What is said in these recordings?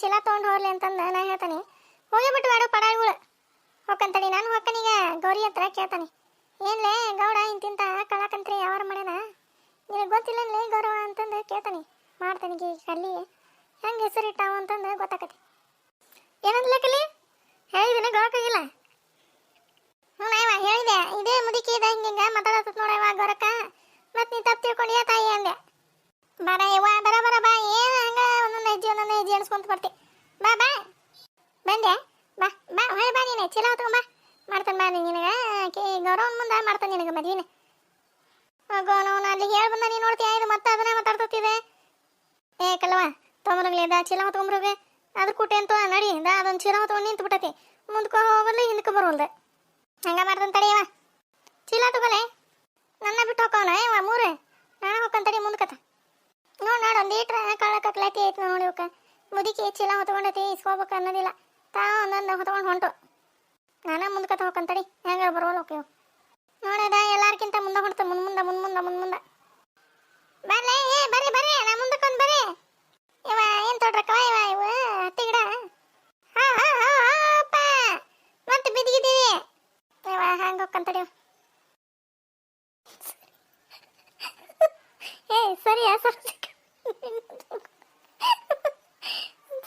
ಚೀಲ ತೊಗೊಂಡು ಹೋಗ್ಲಿ ಅಂತಂದ ನಾ ಹೇಳ್ತಾನೆ. ಹೋಗಿಬಿಟ್ಟು ಬೇಡ ಪಡಾಳ್ಗಳು ಹೋಗ್ಕಂತಡಿ ನಾನು ಹೊಕ್ಕನೀಗ ಗೌರಿ ಹತ್ರ ಕೇಳ್ತಾನೆ. ಏನ್ಲೇ ಗೌಡ ಇಂತಿಂತ ಕಳಕಂತ್ರಿ ಯಾವಾರ ಮಾಡ್ಯಾನ? ನಿನಗೆ ಗೊತ್ತಿಲ್ಲನ್ಲೇ ಗೌರವ ಅಂತಂದು ಕೇಳ್ತಾನೆ. ಮಾಡ್ತಾನೆ ಈಗ ಕಲ್ಲಿ. ಹೆಂಗೆ ಹೆಸರಿಟ್ಟಾವ ಅಂತಂದು ಗೊತ್ತಾಕತಿ. ಏನಂದ್ಲ ಕಲಿ ಹೇಳಿದಿನ ಗೌರಕ್ಕಾಗಿಲ್ಲ? ಹ್ಞೂ ನಾಯವ ಹೇಳಿದೆ. ಇದೇ ಮುದುಕಿ ಇದೆ ಹಿಂಗೆ ಮಾತಾಡತ್ತ ನೋಡವ ಗೌರಕ್ಕ. ಮತ್ತೆ ನೀ ತಪ್ಪು ತಿಳ್ಕೊಂಡಿಯ ತಾಯಿ ಅಂದೆ. ಬರ ಯವ್ವ, ಬರ ಬರ, ಬಾ. ಒಂದೊಂದು ಬರ್ತಿ. ಬಾ ಬಾ. ಬಂದೆ. ಬಾ ಬಾ ಹೊಳೆ ಬಾ ನೀನೆ. ಚೀಲ ಹೊತ್ಕೊಂಬ ಮಾಡ್ತಾನೆ ಬಾ ನಿನಗೆ ಕೇ ಗೌರವನ ಮುಂದೆ ಮಾಡ್ತಾನೆ ನಿನಗೆ ಮದ್ವಿನ. ಗೌರವನ ಅಲ್ಲಿ ಹೇಳಿ ಬಂದ ನೀನು ನೋಡ್ತೀಯ? ಇದು ಮತ್ತೆ ಅದನ್ನ ಮಾತಾಡ್ತಿದೆ ಏ ಕಲ್ಲವ ತೊಗೊಂಬರಂಗ್ಲಿ ಅದ ಚೀಲ ಹೊತ್ಕೊಂಬ್ರಿಗೆ ಅದ್ರ ಕುಟ್ಟೆ ಅಂತ ನಡಿ, ದಾ, ಅದೊಂದು ಚೀಲ ಹೊತ್ಕೊಂಡು ನಿಂತು ಬಿಟ್ಟತಿ ಮುಂದಕ್ಕೆ ಹೋಗಲ್ಲ ಹಿಂದಕ್ಕೆ ಬರೋಲ್ದೆ. ಹಂಗ ಮಾಡ್ತಾನೆ ತಡಿಯವ ಚೀಲ ತಗೊಲೆ. ನನ್ನ ಬಿಟ್ಟು ಹೋಗವನ ಏ ಮೂರು. ನಾನು ಹೋಗ್ತಾನೆ ತಡಿ ಮುಂದಕತ್ತ ನೋಡ್ ನೋಡ್, ಒಂದ್ ಈಟ್ರ ಕಳ್ಳ ಕಕ್ಲಾತಿ ಐತಿ ನೋಡಿ ಇವಕ್ಕ ಮುದುಕಿ ಚೀಲ ಹೊತ್ಕೊಂಡೈತಿ, ಇಸ್ಕೋಬೇಕು ಅನ್ನೋದಿಲ್ಲ. ತಾ ಒಂದೊಂದು ಹೊತ್ಕೊಂಡು ಹೊಂಟು. ನಾನ ಮುಂದಕತ್ತ ಹೋಗ್ಕಂತಡಿ ಹೆಂಗ ಬರೋಲ್ಲ ಓಕೆ ನೋಡದ, ಎಲ್ಲಾರ್ಕಿಂತ ಮುಂದೆ ಹೊಡ್ತ ಮುಂದ ಮುಂದ ಮುಂದ ಮುಂದ ಮುಂದ ಮುಂದ. ಬರ್ಲೆ, ಏ, ಬರ್ರಿ ಬರ್ರಿ. ನಾ ಮುಂದಕ್ಕೊಂದು ಬರ್ರಿ. ಇವ, ಏನ್ ತೊಡ್ರಕ್ಕವ ಇವ ಇವ ಹತ್ತಿ ಗಿಡ ಹಾ ಹಾ ಹಾ ಅಪ್ಪ ಮತ್ತೆ ಬಿದ್ದಿದ್ದೀವಿ ಇವ ಹಂಗ ಹೋಗ್ಕಂತಡಿ ಏ ಸರಿಯಾ ಸರ್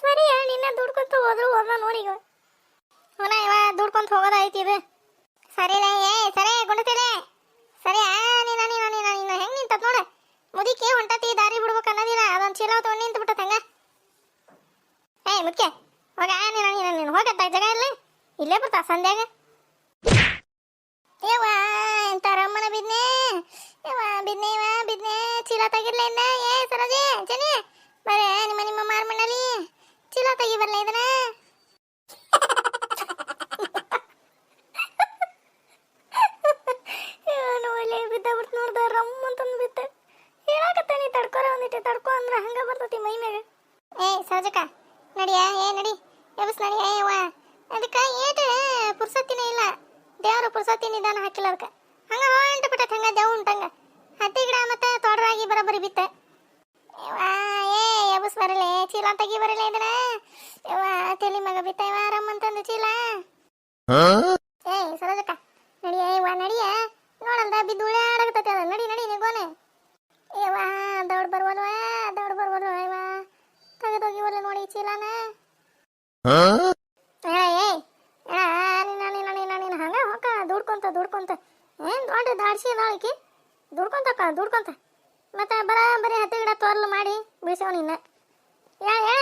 ಸರಿಯಾ ನಿನ್ನ ದುಡ್ಕೊಂತ ಹೋದ್ರು ಹೋದ ನೋಡಿ ಈಗ ಅವನ ಇವ ದುಡ್ಕೊಂತ ಹೋಗೋದೈತಿ ಇದು ಸರಿಲೇ ಏ ಸರಿ ಗುಣತಿಲೆ ಸರಿ ಆ ನೀನ ನೀನ ನೀನ ನೀನ ಹೆಂಗ್ ನಿಂತತ್ ನೋಡ ಮುದಿಕೆ ಹೊಂಟತಿ ದಾರಿ ಬಿಡ್ಬೇಕು ಅನ್ನೋದಿಲ್ಲ ಅದೊಂದು ಚೀಲ ತಗೊಂಡು ನಿಂತು ಬಿಟ್ಟತ್ ಹಂಗ ಏ ಮುಖ್ಯ. ಹೋಗ ನೀನ ನೀನ, ನೀನು. ಹೋಗತ್ತ ಜಾಗ ಇಲ್ಲ ಇಲ್ಲೇ ಬರ್ತಾ, ಸಂಧ್ಯಾಗ. ಯವ್ವ ಎಂತ ರಮ್ಮನ ಬಿದ್ನೆ? ಯವ್ವ, ಬಿದ್ನೆ ಇವ ಬಿದ್ನೆ. ಚೀಲ ತೆಗಿರ್ಲ ಇನ್ನ ಏ, ಸರೋಜೆ ಜನಿ ಬರೇ, ನಿಮ್ಮ ನಿಮ್ಮ ಮಾರ್ಮಣ್ಣಲಿ ಚೀಲ ತೆಗಿ ಬರ್ಲ ಇದನ್ನ ಬಿತ್ತ ಹೇಳಾಕತ್ತಾನಿ ತಡ್ಕೊರ ಒಂದಿಟ್ಟು, ತಡ್ಕೊ ಅಂದ್ರೆ ಹಂಗ ಬರ್ತೈತಿ ಮೈ ಏ, ಸರೋಜಕ್ಕ ನಡಿಯ ಏ ನಡಿ ಎಬಸ್ ನಡಿಯ ಏ ವಾ ಅದಕ್ಕ ಏಟ ಪುರ್ಸತ್ತಿನೇ ಇಲ್ಲ ದೇವ್ರ ಪುರ್ಸತ್ತಿ ನಿಧಾನ ಹಾಕಿಲ್ಲ ಅದಕ್ಕೆ ಹಂಗ ಹೊಂಟ ಬಿಟ್ಟತ್ ಹಂಗ ದೇವ್ ಉಂಟಂಗ ಹತ್ತಿ ಗಿಡ ಮತ್ತೆ ತೋಡ್ರಾಗಿ ಬರಬರಿ ಬಿತ್ತ ಯವ್ವಾ, ಏ ಎಬಸ್ ಬರಲೆ ಚೀಲ ತೆಗಿ ಬರಲೆ ಇದನ್ನ? ಯವ್ವ ತಲಿ ಮಗ ಬಿತ್ತಾಯವ ಆರಾಮ್ ಅಂತಂದು ಚೀಲ? ಏಯ್ ಸರೋಜಕ್ಕ ನಡಿಯ ಇವ ನಡಿಯ? ನೋಡಂದ ಬಿದ್ದು ಉಳ್ಳಾಡಕತ್ತೈತಿ ಅದ. ನಡಿ ನಡಿ ನಿಗೋನೆ ಯವ್ವ ದೌಡ್ ಬರ್ವಲ್ವ ದೌಡ್ ಬರ್ವಲ್ವ ಇವ ತೆಗೆದೋಗಿವಲ್ಲ ನೋಡಿ ಚೀಲನ. ಏ ಏ ಏ, ನೀನ ನೀನ ನೀನ ನೀನ ಹಂಗ ಹೊಕ್ಕ ದುಡ್ಕೊಂತ ದುಡ್ಕೊಂತ. ಏನ್ ದೊಡ್ಡ ದಾಡ್ಸಿ ನಾಳಿಕಿ ದುಡ್ಕೊಂತಕ್ಕ ದುಡ್ಕೊಂತ ಮತ್ತೆ ಬರಾಬರಿ ಹತ್ತಿ ಗಿಡ ತೋರ್ಲು ಮಾಡಿ ಬೀಸವ ನಿನ್ನ. ಯಾ ಏ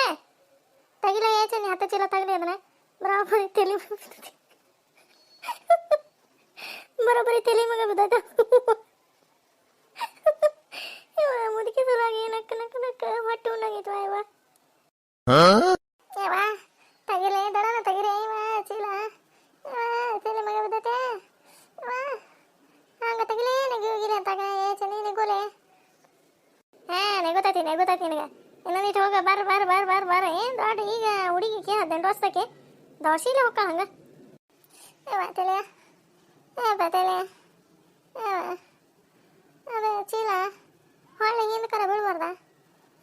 ತಗಿಲ, ಏಚೆ, ನೀ ಹತ್ತ ಚೀಲ ತಗಲಿ ಅದನ್ನ. ಬರಾಬರಿ ತಲೆ ಬಿದ್ದೈತಿ. ಬರೋಬ್ಬರಿ ತಲೆ ಮಗ ಬಿದ್ದೈತ ಇವ ಮುದುಕಿ ಸಲುವಾಗಿ ನಕ್ಕ ನಕ್ಕ ನಕ್ಕ ಹೊಟ್ಟೆ ಉಣ್ಣಾಗಿತ್ತು ಅಯ್ಯವ ಏವ ತಗಿಲೆ ಚೀಲ. ತಲೆ ಮಗ ಬಿದ್ದೈತೆ ಹಂಗ ತಗಿಲೇ ನೆಗಿ ಹೋಗಿರಿ ಅಂತಾಗ ಏ ಚನಿ ನೆಗೋಲೆ ಹಾ ನೆಗೋತೈತಿ ನಿನಗೆ. ಹೋಗ ಬರ್ ಬರ್ ಬರ್ ಬರ್ ಬರ್ ಏನ್ ದೊಡ್ಡ ಈಗ ಹುಡುಗಿ ಹದಿನೆಂಟು ವರ್ಷಕ್ಕೆ ದೋಶಿಲೆ ಹೋಗ. ಹಂಗ ಬತ್ತಲೆಯ ಬತ್ತಲೆಯ ಅದೇ ಚೀಲ. ಹೊಳ್ಳಿ ಹಿಂದೆ ಕರ ಬಿಡ್ಬಾರ್ದ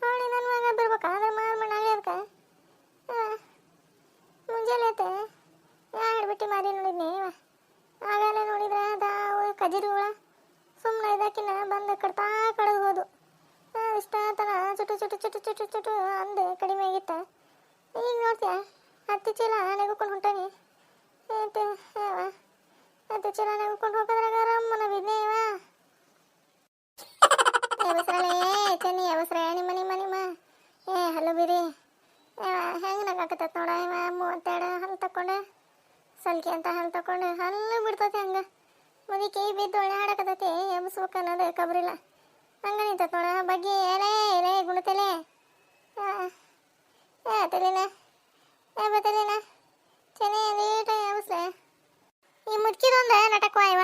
ಹೊಳ್ಳಿ ನನ್ನ ಮಗ ಬಿಡ್ಬೇಕಾದ್ರೆ ಮಾರ್ ಮಣ್ಣಾಗೆ ಅದಕ್ಕೆ. ಮುಂಜಾನೆ ಐತೆ ಯಾ ಬಿಟ್ಟು ಮಾರಿ ನೋಡಿದ್ನಿ ಆಗಲೇ ನೋಡಿದ್ರೆ ಅದಾವು ಕಜಿರುಗಳ ಸುಮ್ಮನೆ ಇದಕ್ಕಿನ್ನ ಬಂದು ಕಡ್ತಾ ಕಡ್ದು ಹೋದು ಇಷ್ಟ ತನ ಚುಟು ಚುಟು ಚುಟು ಚುಟು ಅಂದೆ ಕಡಿಮೆ ಆಗಿತ್ತ. ಈಗ ನೋಡ್ತೀಯ ಹತ್ತಿ ಚೀಲ ನೆಗುಕೊಂಡು ಹೊಂಟಾನಿ. ಹತ್ತು ಚೀಲ ನೆಗುಕೊಂಡು ಹೋಗೋದ್ರಾಗ ರಮ್ಮನ ಬಿದ್ನೆ ಇವ. ಅವಸರಲೇ ಚೆನ್ನಿ, ಅವಸರ, ನಿಮ್ಮ ನಿಮ್ಮ ನಿಮ್ಮ. ಏ ಹಲೋ ಬಿರಿ. ಹೆಂಗೆ ನಗಾಕತ್ತ ನೋಡ ಇವ ಮೂವತ್ತೆರಡು ಹಲ್ಲು ತಕ್ಕೊಂಡು. ಸಲ್ಕೆ ಅಂತ ಹಲ್ಲು ತಕೊಂಡು ಹಲ್ಲು ಬಿಡ್ತೈತೆ ಹಂಗೆ. ಕೈ ಬಿದ್ದು ಒಳ್ಳೆ ಆಡಕತ್ತೈತಿ ಎಬ್ಸ್ಬೇಕು ಅನ್ನೋದು ಕಬ್ರಿಲ್ಲ. ಹಂಗೆ ನಿಂತತ್ ನೋಡ. ಬಗ್ಗೆ, ಏನೇ ಏನೇ ಗುಣತಲೆ ಏ, ತಲೆನ. ಏ ಬತ್ತಲಿನ ಚೆನ್ನಿ ನೀಟ ಅವಸ್ಲೆ ಈ ಮುಟ್ಕಿದೊಂದ ನಟಕವ ಇವ.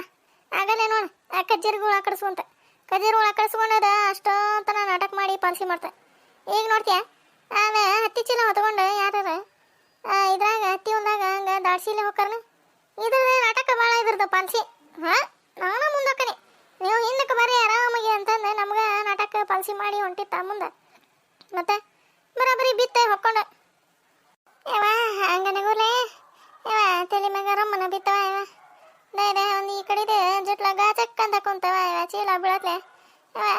ಆಗಲೇ ನೋಡು, ಆ ಕಜ್ಜರಿಗಳು ಆಕಡಿಸ್ಕೊಂತ ಕಜ್ಜರಿಗಳು ಆಕಡಿಸ್ಕೊಂಡದ ಅಷ್ಟೊಂತನ ನಾಟಕ ಮಾಡಿ ಪಾಲಿಸಿ ಮಾಡ್ತ. ಈಗ ನೋಡ್ತೀಯ? ಆಗ ಹತ್ತಿ ಚೀಲ ಹೊತ್ಕೊಂಡು ಯಾರ ಇದ್ರಾಗ ಹತ್ತಿ ಒಂದಾಗ ಹಂಗ ದಾಡ್ಸಿಲೆ ಹೋಗ್ಕರ್ನ? ಇದ್ರದ ನಾಟಕ ಭಾಳ ಇದ್ರದ್ದು ಪಾಲಿಸಿ. ಹಾ, ನಾನು ಮುಂದಕ್ಕನೆ ನೀವು ಹಿಂದಕ್ಕೆ ಬರ್ರಿ, ಆರಾಮಾಗಿ ಅಂತಂದು ನಮ್ಗೆ ನಾಟಕ ಪಾಲಿಸಿ ಮಾಡಿ ಹೊಂಟಿತ್ತ ಮುಂದೆ. ಮತ್ತೆ ಬರೋಬ್ಬರಿ ಬಿತ್ತೆ ಹೊಕ್ಕೊಂಡ. ಯಾವ ಹಂಗನಗೂಲೆ ಯಾವ ತಲೆ ಮ್ಯಾಗ ರಮ್ಮನ ಬಿತ್ತವ ಯಾವ ದೇ ಒಂದು ಈ ಕಡೆದೆ ಜುಟ್ಲ ಚಕ್ ಅಂತ ಕುಂತವ ಯಾವ ಚೀಲ ಬೀಳತ್ಲೆ. ಯಾವ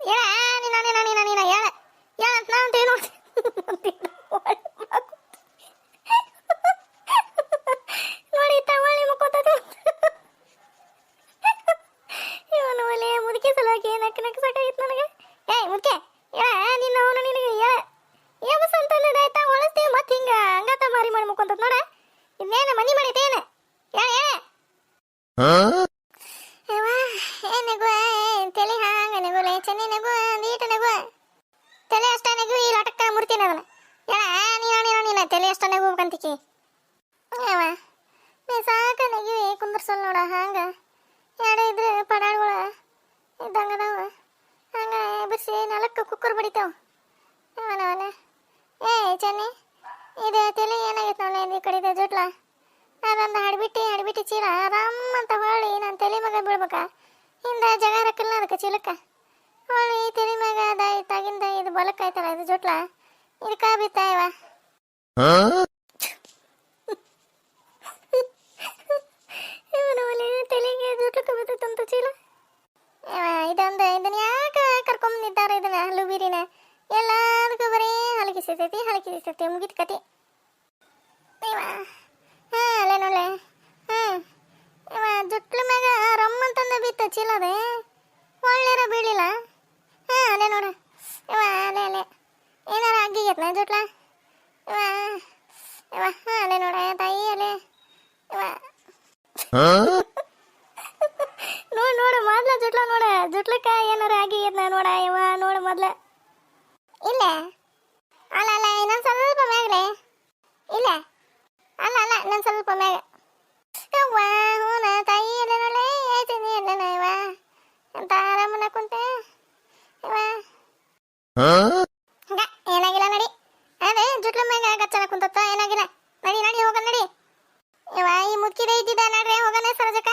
ಹೇಳ ನೀನ ನೀನ ನೀನ ನೀನ ಹೇಳ ಹೇಳ ಅಂತ ನಾ ಅಂತ ಏನು ನೋಡಿ ತಗೊಳ್ಳಿ ಮುಕ್ಕೋತದ ಇವನು ಒಲೆ ಸಲುವಾಗಿ ನಕ್ಕ ನಕ್ಕ ಸಾಕಾಗಿತ್ತು ನನಗೆ. ಏಯ್ ಮುಖ್ಯ ಏ ನಿನ್ನ ಅವನು ನಿನಗೆ ಏ ಏಮಸ್ ಅಂತಂದ್ರೆ ಆಯ್ತಾ? ಒಳಸ್ತೀವಿ ಮತ್ತೆ ಹಿಂಗ ಹಂಗತ ಮಾರಿ ಮಾಡಿ ಮುಕ್ಕೊಂತದ ನೋಡ. ಇನ್ನೇನ ಮನಿ ಮಾಡಿತೇನ ಹೇಳ ಅವ್ವ, ಏ ನಗು ತಲೆ ಹಾಂಗ ನಗುಲೆ ಚೆನ್ನಿ ನಗು ನೀಟ ನಗು ತಲೆ ಅಷ್ಟ ನಗು ಈ ಲಟಕ್ಕ ಮುರ್ತೀನಿ ಅದನ್ನ ನೀನ ನೀನ ನೀನ ತಲೆ ಅಷ್ಟ ನಗು ಯಾವ ನೀ ಸಾಕ ನಗಿವಿ ಕುಂದರ್ಸಲ್ ನೋಡ ಹಂಗ ಎರಡು ಇದ್ರೆ ಪಡಾಳ್ಗಳ ಇದ್ದಂಗ ಅದಾವ ಹಂಗ ಬಿಸಿ ನಾಲ್ಕು ಕುಕ್ಕರ್ ಬಡಿತಾವ ಅವನವನ ಏ ಚೆನ್ನಿ ಇದು ತಲೆ ಏನಾಗೈತೆ ನೋಡಿ ಈ ಕಡೆ ಜುಟ್ಲ ಅದೊಂದು ಹಡ್ಬಿಟ್ಟು ಹಡ್ಬಿಟ್ಟು ಚೀಲ ಆರಾಮ್ ಅಂತ ಹೊಳ್ಳಿ ನಾನು ತಲೆ ಮ್ಯಾಗ ಬೀಳ್ಬೇಕ ಹಿಂದ ಜಗ ರಕ್ಕಲ್ಲ ಅದಕ್ಕೆ ಚೀಲಕ್ಕ ಹೊಳ್ಳಿ ತಲೆ ಮ್ಯಾಗ ಅದಾಯಿ ತಾಗಿಂದ ಇದು ಬಲಕ್ ಆಯ್ತಲ್ಲ ಇದು ಜುಟ್ಲ ಇದಕ್ಕ ಬಿತ್ತಾಯವ ಇವನು ಒಲೆ ತಲೆಗೆ ಜುಟ್ಲಕ್ಕ ಬಿತ್ತಂತ ಚೀಲ ಇವ ಇದೊಂದು ಇದನ್ನ ಯಾಕೆ ಕರ್ಕೊಂಬಂದಿದ್ದಾರೆ ಇದನ್ನ, ಲುಬೀರಿನ? ಎಲ್ಲದಕ್ಕೂ ಬರೀ ಹಲಕಿಸಿತೈತಿ ಹಲಕಿಸಿತೈತಿ ಮುಗಿದ ಕತೆ ಇವ, ಹಾ, ಅಲ್ಲೇ ನೋಡ್ಲೆ. ಹಾ, ಇವ ಮ್ಯಾಗ ರಮ್ಮ ಅಂತಂದ ಬಿತ್ತ ಚೀಲದೆ. ಒಳ್ಳೆರ ಬೀಳಿಲ್ಲ. ಹಾ, ಅಲ್ಲೇ ನೋಡು. ಇವ, ಅಲ್ಲೇ ಅಲ್ಲೇ. ಏನಾರ ಅಗ್ಗಿಗೆತ್ನ ಜುಟ್ಲ? ಇವ ಇವ, ಹಾ, ಅಲ್ಲೇ ನೋಡ ತಾಯಿ, ಅಲ್ಲೇ. ಇವ ನೋಡ್ ನೋಡು ಮೊದ್ಲ ಜುಟ್ಲ ನೋಡ ಜುಟ್ಲಕ್ಕ ಏನಾರ ಆಗಿಗತ್ನ ನೋಡ ಇವ ನೋಡು ಮೊದ್ಲ ಇಲ್ಲ ಅಲ್ಲ ಅಲ್ಲ ಇನ್ನೊಂದು ಸ್ವಲ್ಪ ಮ್ಯಾಗ್ಲೆ ಇಲ್ಲ ಅಲ್ಲ ಅಲ್ಲ ನಾನು ಸ್ವಲ್ಪ ಮ್ಯಾಗ ಯವ್ವ ಹೂನ ತಾಯಿ ಎಲ್ಲ ನೋಳೆ ಹೇಳ್ತೀನಿ ಎಲ್ಲ ಇವ ಅಂತ ಆರಾಮನ ಕುಂತೆ ಇವ ಹಂಗ ಏನಾಗಿಲ್ಲ ನಡಿ ಅದೇ ಜುಟ್ಲ ಮ್ಯಾಗ ಗಚ್ಚನ ಕುಂತತ್ತ ಏನಾಗಿಲ್ಲ ನಡಿ ನಡಿ ಹೋಗ ನಡಿ ಇವ ಈ ಮುದ್ಕಿದೆ ಇದ್ದಿದ್ದ ನಡ್ರಿ ಹೋಗನೆ ಸರಜಕ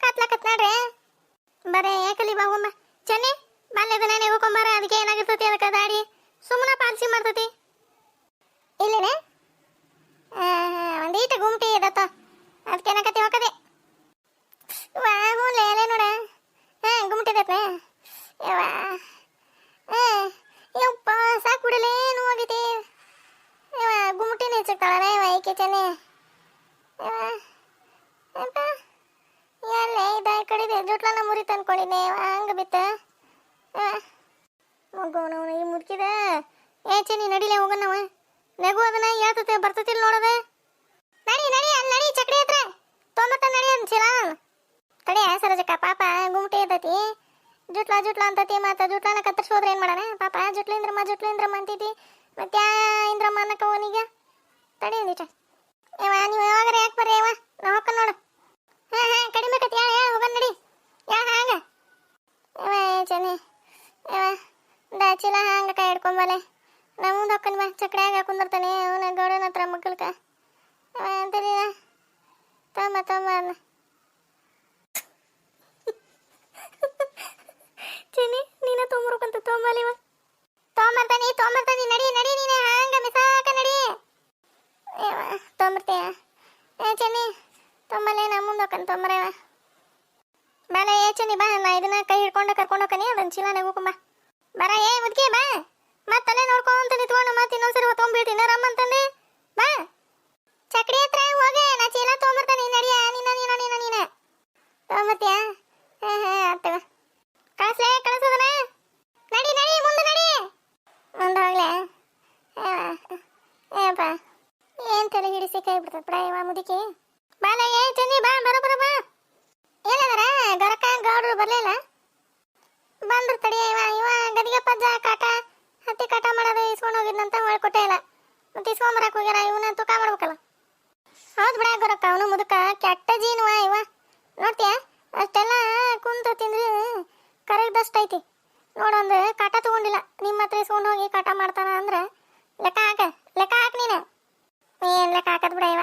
ಕತ್ಲಕತ್ ನಡ್ರಿ ಬರೇ ಏಕಲಿ ಬಾ ಹೋಮ್ಮ ಚೆನ್ನಿ ಬಾಲ್ಯದ ನಾನೇ ಹೋಗ್ಕೊಂಬಾರ ಅದಕ್ಕೆ ಏನಾಗಿರ್ತತಿ ಅದಕ್ಕೆ ದಾಡಿ ಸುಮ್ಮನೆ ಪಾಲ್ಸಿ ಮಾಡ್ತತಿ ಇಲ್ಲಿನೇ ಒಂದೀಟ ಗುಮ್ಟಿ ಇದತ್ತ ಅದಕ್ಕೆ ಏನಕತಿ ಹೋಗದೆ ವಾ ಹ್ಞೂ ಲೇಲೆ ನೋಡ ಹಾಂ ಗುಮ್ಟಿ ಇದತ್ತ ಯವ್ವ ಯಪ್ಪ ಸಾಕು ಬಿಡಲೇ ನೋವಾಗೈತಿ ಯವ್ವ ಗುಮ್ಟಿನೇ ಹೆಚ್ಚಕ್ತಾಳ ಯವ್ವ ಏಕೆ ಚೆನ್ನಿ ಯವ್ವ ಯಪ್ಪ ಎಲ್ಲೇ ಇದ ಕಡಿದೆ ಜುಟ್ಲನ್ನ ಮುರಿತ ಅನ್ಕೊಂಡಿದ್ದೆ ಯವ್ವ ಹಂಗೆ ಬಿತ್ತ? ಮಗವನವನ ಈ ಮುದುಕಿದ ಏ ಚೆನ್ನಿ, ನಡಿಲೆ ಹೋಗೋಣವ ನಗು ಅದನ್ನ ಹೇಳ್ತತೆ, ಬರ್ತತಿಲ್ ನೋಡದ? ನಡಿ ನಡಿ ಅಲ್ಲಿ ನಡಿ ಚಕ್ಡಿ ಹತ್ರ. ತೊಂಬತ್ತ ನಡಿ ಅಂತೀಲ ತಡಿ ಸರಜಕ್ಕ, ಪಾಪ ಗುಮ್ಟಿ ಇದ್ದತಿ. ಜುಟ್ಲ ಜುಟ್ಲ ಅಂತತಿ ಮತ್ತ ಜುಟ್ಲನ ಕತ್ತರಿಸಿ ಹೋದ್ರೆ ಏನ್ ಮಾಡಣ? ಪಾಪ ಜುಟ್ಲ ಇಂದ್ರಮ್ಮ ಜುಟ್ಲ ಇಂದ್ರಮ್ಮ ಅಂತಿದ್ದಿ. ಮತ್ತೆ ಇಂದ್ರಮ್ಮ ಅನ್ನಕ ಅವನಿಗೆ ತಡಿ ಅಂದಿಟ ನೀವು ಯಾವಾಗಾರ ಯಾಕೆ ಬರ್ರಿ ಏವ ನಾ ಹೊಕ್ಕ ನೋಡು ಹಾ ಹಾ ಕಡಿಮೆ ಕತಿ ಯಾ ಯಾ ಹೋಗನ್ ನಡಿ ಯಾ ಹಾಂಗ ಏವ ಚೆನ್ನಿ ಏವ ದ ಚೀಲ ಹಿಡ್ಕೊಂಬಲೆ ನಾ ಮುಂದೆ ಹಾಕೊಂಡ್ ಬಾ. ಚಕ್ಡ್ಯಾಗ ಹಾಕೊಂಡಿರ್ತಾನೆ ಅವನ ಗೌಡನ ಹತ್ರ ಮಕ್ಕಳ್ಕ ಅಂತೀರಿ ತಮ್ಮ ತಮ್ಮ ಅನ್ನ. ಚಿನಿ ನೀನ ತೊಂಬರ್ಕಂತ ತೊಂಬಲಿವ ತೊಂಬರ್ತಾನಿ ತೊಂಬರ್ತಾನಿ ನಡಿ ನಡಿ ನೀನೆ. ಹಂಗ ಮಿಸಾಕ ನಡಿ. ತೊಂಬರ್ತೀಯ? ಏ ಚೆನ್ನಿ ತೊಂಬಲೆ ನಾ ಮುಂದೆ ಹಾಕೊಂಡ್ ತೊಂಬರವ ಬಾಲ ಏ ಚೆನ್ನಿ, ಬಾ. ನಾ ಇದನ್ನ ಕೈ ಹಿಡ್ಕೊಂಡು ಕರ್ಕೊಂಡು ಹೋಗ್ತಾನೆ. ಅದನ್ನ ಚೀಲ ನಗೋಕಂಬ ಬರ, ಏ, ಮುದ್ಕೆ, ಬಾ. ಮತ್ತಲ್ಲೇ ನೋಡ್ಕೊಂತ ನಿಂತ್ಕೊಂಡು ಮತ್ತೆ ಇನ್ನೊಂದ್ಸರಿ ಹೊತ್ಕೊಂಡ್ಬಿಡ್ತೀನಿ ರಮ್ಮಂತಂದೆ ಬಾ. ಚಕ್ಡಿ ಹತ್ರ ಹೋಗೆ, ನಾ ಚೀಲ ತೊಗೊಂಬರ್ತಾನೆ ನಡಿಯ, ನೀನ ನೀನ ನೀನ ನೀನ. ತೊಗೊಂಬರ್ತೀಯ ಹ್ಮ್ ಹೇ ಆತವ ಕಳಿಸ್ಲೇ ಕಳಿಸೋದನ ನಡಿ ನಡಿ ಮುಂದೆ ನಡಿ ಮುಂದೆ ಹೋಗ್ಲೆ ಏಪ್ಪ ಏನ್ ತಲೆ ಹಿಡಿಸಿ ಕೈ ಬಿಡ್ತದ ಬಿಡ ಇವ ಮುದುಕಿ ಬಾಲ ಏ ಚಂದಿ ಬಾ ಬರ ಬರ ಬಾ ಏನದರ ಗರಕ ಗೌಡ್ರು ಬರ್ಲಿಲ್ಲ ಬಂದ್ರು ತಡಿ ಇವ ಇವ ಗದಿಗೆ ಪಜ್ಜ ಕಾಟ ಹತ್ತಿ ಕಾಟ ಮಾಡೋದು ಇಸ್ಕೊಂಡು ಹೋಗಿದ್ನಂತ ಹೊಳ್ಕೊಟ್ಟೆ ಇಲ್ಲ ಮತ್ತೆ ಇಸ್ಕೊಂಬರಕ್ ಹೋಗ್ಯಾರ ಇವನ ತೂಕ ಮಾಡ್ಬೇಕಲ್ಲ ಗೊರಕ್ಕ ಅವನು ಮುದುಕ? ಕೆಟ್ಟ ಜೀನುವ ಇವ? ನೋಡ್ತೀಯ? ಅಷ್ಟೆಲ್ಲ ಕುಂತ ತಿಂದ್ರೆ ಕರಗದಷ್ಟೈತಿ ನೋಡೊಂದು ಕಾಟ ತಗೊಂಡಿಲ್ಲ. ನಿಮ್ಮ ಹತ್ರ ಇಸ್ಕೊಂಡು ಹೋಗಿ ಕಾಟ ಮಾಡ್ತಾನ ಅಂದ್ರೆ ಲೆಕ್ಕ ಹಾಕ. ಲೆಕ್ಕ ಹಾಕ ನೀನು. ಏನ್ ಲೆಕ್ಕ ಹಾಕದ್ ಬಿಡ ಇವ.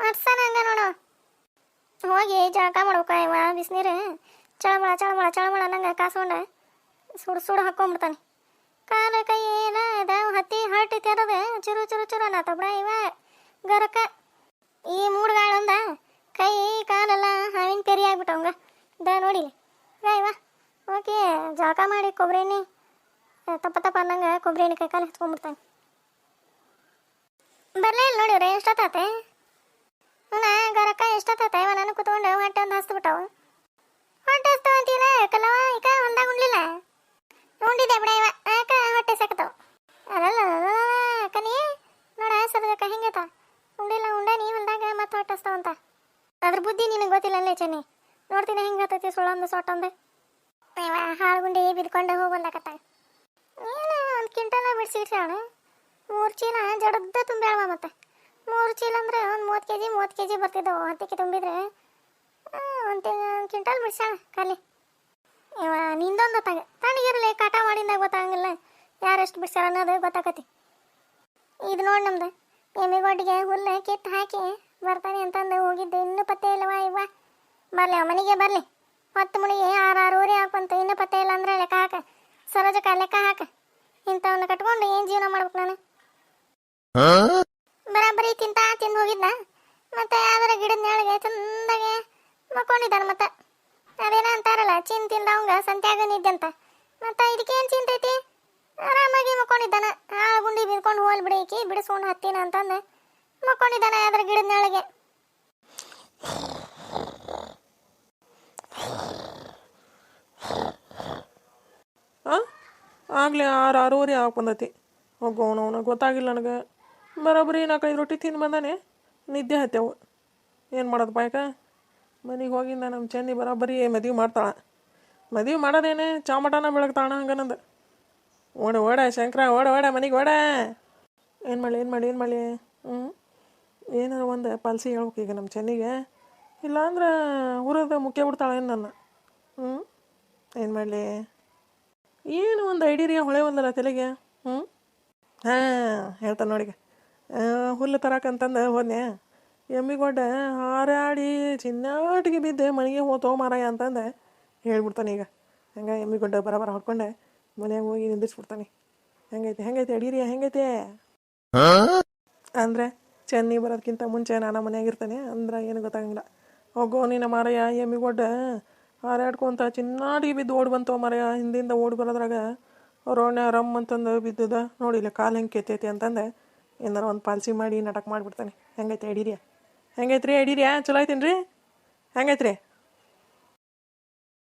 ನಡ್ಸಾನ ಹಂಗ ನೋಡು. ಹೋಗಿ ಜಳಕ ಮಾಡ್ಬೇಕ ಇವ. ಬಿಸಿನೀರು ಚಳಮಳ ಚಳಮಳ ಚಳಮಳ ನಂಗೆ ಕಾಸ್ಕೊಂಡ ಸುಡು ಸುಡು ಹಾಕೊಂಡ್ಬಿಡ್ತಾನೆ ಕಾಲ ಕೈ ಏನ ಹತ್ತಿ ಹರ್ಟೈತಿ ಅದ ಚುರು ಚುರು ಚುರು ಅನ್ನತ್ತ ಬಿಡ ಇವ ಗರಕ ಈ ಮೂಡ್ಗಾಳಂದ ಕೈ ಕಾಲೆಲ್ಲ ಹಾವಿನ ಪೆರಿ ಆಗ್ಬಿಟ್ಟವಂಗ ದ ನೋಡಿಲಿ ವಾ ಇವ ಓಕೆ ಜಳಕ ಮಾಡಿ ಕೊಬ್ಬರಿ ತಪ್ಪ ತಪ್ಪ ಅನ್ನಂಗೆ ಕೊಬ್ಬರಿ ಎಣ್ಣೆ ಕೈ ಕಾಲು ಹಚ್ಕೊಂಡ್ಬಿಡ್ತಾನೆ ಬರಲೇ ಇಲ್ಲ ನೋಡಿವ್ರೆ ಎಷ್ಟೊತ್ತಾತೆ? ಅವನ ಗರಕ ಎಷ್ಟೊತ್ತಾತ? ಇವ ನಾನು ಕುತ್ಕೊಂಡು ಹೊಟ್ಟೆ ಒಂದು ಹಸ್ತು ಬಿಟ್ಟವು ಹೊಟ್ಟೆ ಹಸ್ತು ಅಂತೀನ ಕಲವ ಈಗ ಒಂದಾಗ ಉಣ್ಲಿಲ್ಲ. ಉಂಡಿದ್ದೆ ಬಿಡ ಇವ. ಯಾಕ ಹೊಟ್ಟೆ ಸಾಕತಾವ. ಅಲ್ಲಲ್ಲ ಕನಿ ನೋಡ ಸದ್ಗಕ್ಕ ಹೆಂಗೈತ ಉಂಡಿಲ್ಲ, ಉಂಡ, ನೀ ಹೊಲ್ದಾಗ ಮತ್ತೆ ಹೊಟ್ಟೆ ಹಸ್ತಾವಂತ. ಅದ್ರ ಬುದ್ಧಿ ನಿನಗೆ ಗೊತ್ತಿಲ್ಲ ಅಲ್ಲೇ ಚೆನ್ನಿ. ನೋಡ್ತೀನಿ ಹೆಂಗೆ ಹತ್ತೈತಿ ಸುಳ್ಳೊಂದು ಸೊಟ್ಟೊಂದು. ಹಾಳುಗುಂಡಿ ಬಿದ್ಕೊಂಡು ಬಂದಾಕತ್ತಾಗ ಒಂದು ಕ್ವಿಂಟಲ ಬಿಡಿಸಿಡ್ಸಾಣ ಮೂರು ಚೀಲ ಜಡದ್ದ ತುಂಬ್ಯಾಳವ ಮತ್ತೆ. ಮೂರು ಚೀಲ ಅಂದ್ರೆ ಒಂದು ಮೂವತ್ತು ಕೆ ಜಿ ಮೂವತ್ತು ಕೆ ಜಿ ಬರ್ತಿದ್ದವು. ಹತ್ತಿಕ್ಕೆ ತುಂಬಿದ್ರೆ ಒಂದು ಕ್ವಿಂಟಲ್ ಬಿಡ್ಸಾಳ ಖಾಲಿ. ಇವ ನಿಂದೊಂದು ಗೊತ್ತಾಗ, ತಣ್ಣಗಿರಲಿ, ಕಾಟ ಮಾಡಿದಾಗ ಗೊತ್ತಾಗಂಗಿಲ್ಲ. ಎಷ್ಟು ಬಿಡ್ಸಾರ ಅನ್ನೋದು ಗೊತ್ತಾಕತಿ. ಇದು ನೋಡಿ ನಮ್ದು. ಎಮ್ಮಿಗೊಡ್ಡಿಗೆ ಹುಲ್ಲು ಕಿತ್ತು ಹಾಕಿ ಬರ್ತಾನೆ ಅಂತಂದು ಹೋಗಿದ್ದು. ಇನ್ನೂ ಪತ್ತೆ ಇಲ್ಲವಾ ಇವ ಬರಲಿ ಮನೆಗೆ ಬರಲಿ. ಹತ್ತು ಮಣಿಗೆ ಆರು ಆರೂವರೆ ಹಾಕಂತ ಇನ್ನೂ ಪತ್ತೆ ಇಲ್ಲ ಅಂದ್ರೆ ಲೆಕ್ಕ ಹಾಕ ಸರೋಜಕ ಲೆಕ್ಕ ಹಾಕ. ಇಂಥವನ್ನ ಕಟ್ಕೊಂಡು ಏನು ಜೀವನ ಮಾಡ್ಬೇಕು ನಾನು? ಬರಾಬರಿ ತಿಂತ ತಿಂದು ಹೋಗಿದ್ನ? ಮತ್ತೆ ಯಾವ್ದಾರ ಗಿಡದ ನೆಳಗೆ ಚಂದಾಗೆ ಮಕ್ಕೊಂಡಿದ್ದಾನ ಮತ್ತೆ. ಅದೇನ ಅಂತಾರಲ್ಲ, ಚಿನ್ ತಿಂದವಂಗ ಸಂತ್ಯಾಗ ನಿದ್ದಂತ ಮತ್ತೆ ಇದಕ್ಕೇನು ಚಿಂತೈತಿ ಆರಾಮಾಗಿ ಮಕ್ಕೊಂಡಿದ್ದಾನ. ಆ ಗುಂಡಿ ಬಿದ್ಕೊಂಡು ಹೋಲ್ ಬಿಡೈಕಿ ಬಿಡಿಸ್ಕೊಂಡು ಹತ್ತಿನ ಅಂತಂದ. ಮಕ್ಕೊಂಡಿದ್ದಾನ ಯಾವ್ದಾರ ಗಿಡದ ನೆಳಗೆ ಹಾಂ ಆಗಲೇ ಆರು ಆರೂವರೆ ಆಗಿ ಬಂದೈತಿ ಹೋಗೋಣ ಅವನು ಗೊತ್ತಾಗಿಲ್ಲ ನನಗೆ. ಬರೋಬ್ಬರಿ ನಾಲ್ಕೈದು ರೊಟ್ಟಿ ತಿಂದು ಬಂದಾನೆ. ನಿದ್ದೆ ಹತ್ತೆವು ಏನು ಮಾಡೋದು ಪಾಯಕ? ಮನೆಗೆ ಹೋಗಿಂದ ನಮ್ಮ ಚೆನ್ನಿ ಬರೋಬ್ಬರಿ ಮದುವೆ ಮಾಡ್ತಾಳೆ. ಮದುವೆ ಮಾಡೋದೇನೆ? ಚಾಮಟನ ಬೆಳಗ್ತಾಳ ಹಂಗನಂದ ಓಡ ಓಡ, ಶಂಕರ, ಓಡ ಓಡ, ಮನೆಗೆ ಓಡ. ಏನು ಮಾಡಲಿ, ಏನು ಮಾಡಿ ಏನು ಮಾಡಲಿ? ಹ್ಞೂ ಏನಾರು ಒಂದು ಪಾಲ್ಸಿ ಹೇಳ್ಬೇಕು ಈಗ ನಮ್ಮ ಚೆನ್ನಿಗೆ. ಇಲ್ಲಾಂದ್ರೆ ಊರದ ಮುಖ್ಯ ಬಿಡ್ತಾಳೆ ಏನು ನನ್ನ. ಹ್ಞೂ ಏನು ಮಾಡಲಿ? ಏನು ಒಂದು ಐಡಿಯಾ ಹೊಳೆ ಒಂದಲ್ಲ ತಲೆಗೆ? ಹ್ಞೂ ಹಾಂ ಹೇಳ್ತಾನೆ ನೋಡಿಗ ಹುಲ್ಲು ತರಕಂತಂದು ಹೋದ್ನೆ ಎಮ್ಮಿಗೊಡ್ಡ ಹಾರಾಡಿ ಚಿನ್ನಾಟಿಗೆ ಬಿದ್ದೆ ಮನೆಗೆ ಹೋತೋ ಮಾರಾಯ ಅಂತಂದು ಹೇಳ್ಬಿಡ್ತಾನೆ ಈಗ. ಹಂಗೆ ಎಮ್ಮಿಗೊಡ್ಡ ಬರಬರ ಹೊಡ್ಕೊಂಡೆ ಮನ್ಯಾಗ ಹೋಗಿ ನಿಂದಿಸ್ಬಿಡ್ತಾನೆ ಹೆಂಗೈತೆ ಹೆಂಗೈತೆ ಅಡೀರಿಯ ಹೆಂಗೈತೆ? ಅಂದರೆ ಚೆನ್ನಿ ಬರೋದಕ್ಕಿಂತ ಮುಂಚೆ ನಾನು ಮನೆಯಾಗಿರ್ತಾನೆ ಅಂದ್ರೆ ಏನು ಗೊತ್ತಾಗಂಗಿಲ್ಲ. ಹೋಗೋ ನಿನ್ನ ಮಾರಯ್ಯ ಎಮ್ಮಿಗೊಡ್ಡ ಹಾರಾಡ್ಕೊಂತ ಚಿನ್ನಾಡಿ ಬಿದ್ದು ಓಡಿ ಬಂತು ಮರೆಯ. ಹಿಂದಿಂದ ಓಡಿ ಬರೋದ್ರಾಗ ರೋಣ ರಮ್ ಅಂತಂದು ಬಿದ್ದದ. ನೋಡಿಲ್ಲ ಕಾಲು ಹೆಂಗೆ ಕೆತ್ತೈತಿ ಅಂತಂದು. ಏನಾರ ಒಂದು ಪಾಲ್ಸಿ ಮಾಡಿ ನಾಟಕ ಮಾಡಿಬಿಡ್ತಾನೆ. ಹೆಂಗೈತೆ ಹಿಡೀರಿಯ ಹೆಂಗೈತ್ರಿ ಹಿಡೀರಿಯಾ ಚಲೋ ಐತೇನ್ರಿ? ಹೆಂಗೈತ್ರಿ?